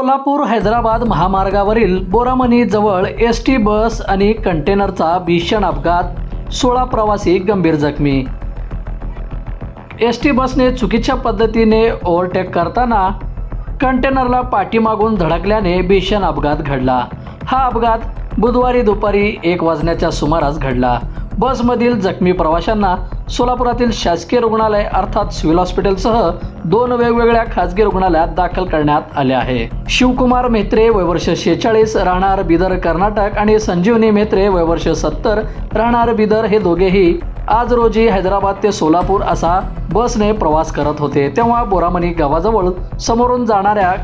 सोलापूर हैदराबाद महामार्गावरील बोरामणी जवळ S T bus आणि कंटेनरचा भीषण अपघात सोळा प्रवासी गंभीर जखमी. एस टी बसने चुकीच्या पद्धतीने ओव्हरटेक करताना कंटेनरला पाठीमागून धडकल्याने भीषण अपघात घडला. हा अपघात बुधवारी दुपारी एक वाजण्याच्या सुमारास घडला. बसमधील जखमी प्रवाशांना सोलापुरातील शासकीय रुग्णालय अर्थात सिव्हिल हॉस्पिटलसह दोन वेगवेगळ्या खासगी रुग्णालयात दाखल करण्यात आले आहे. शिवकुमार मेत्रे वयवर्ष शेचाळीस राहणार बिदर कर्नाटक आणि संजीवनी मेत्रे वयवर्ष सत्तर राहणार बिदर हे दोघेही आज रोजी हैदराबाद ते सोलापूर असा बसने प्रवास करत होते. तेव्हा बोरामणी गावाजवळ समोरून जाणाऱ्या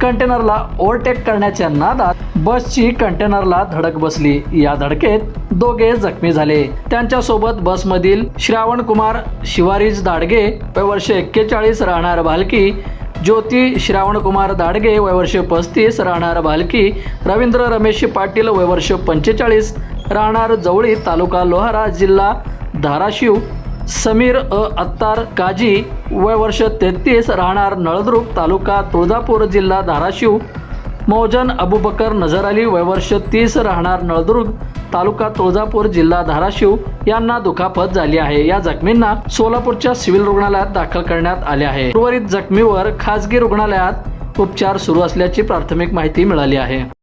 कंटेनरला ओव्हरटेक करण्याच्या नादात बसची कंटेनरला धडक बसली. या धडकेत दोघे जखमी झाले. त्यांच्यासोबत बसमधील श्रावण कुमार शिवारीज दाडगे वर्ष एक्केचाळीस राहणार भालकी ज्योती श्रावणकुमार दाडगे वयवर्ष पस्तीस राहणार भालकी रवींद्र रमेश पाटील वयवर्ष पंचेचाळीस राहणार जवळी तालुका लोहारा जिल्हा धाराशिव समीर अ. अत्तार काजी वय वर्ष तेहतीस राहणार नळदुर्ग तालुका तुळजापूर जिल्हा धाराशिव. मौजन अबुबकर नजर अली वय वर्ष तीस राहणार नळदुर्ग तालुका तुळजापूर जिल्हा धाराशिव. यांना दुखापत झाली आहे. या जखमींना सोलापूरच्या सिव्हिल रुग्णालयात दाखल करण्यात आले आहे. उर्वरित जखमीवर खासगी रुग्णालयात उपचार सुरू असल्याची प्राथमिक माहिती मिळाली आहे.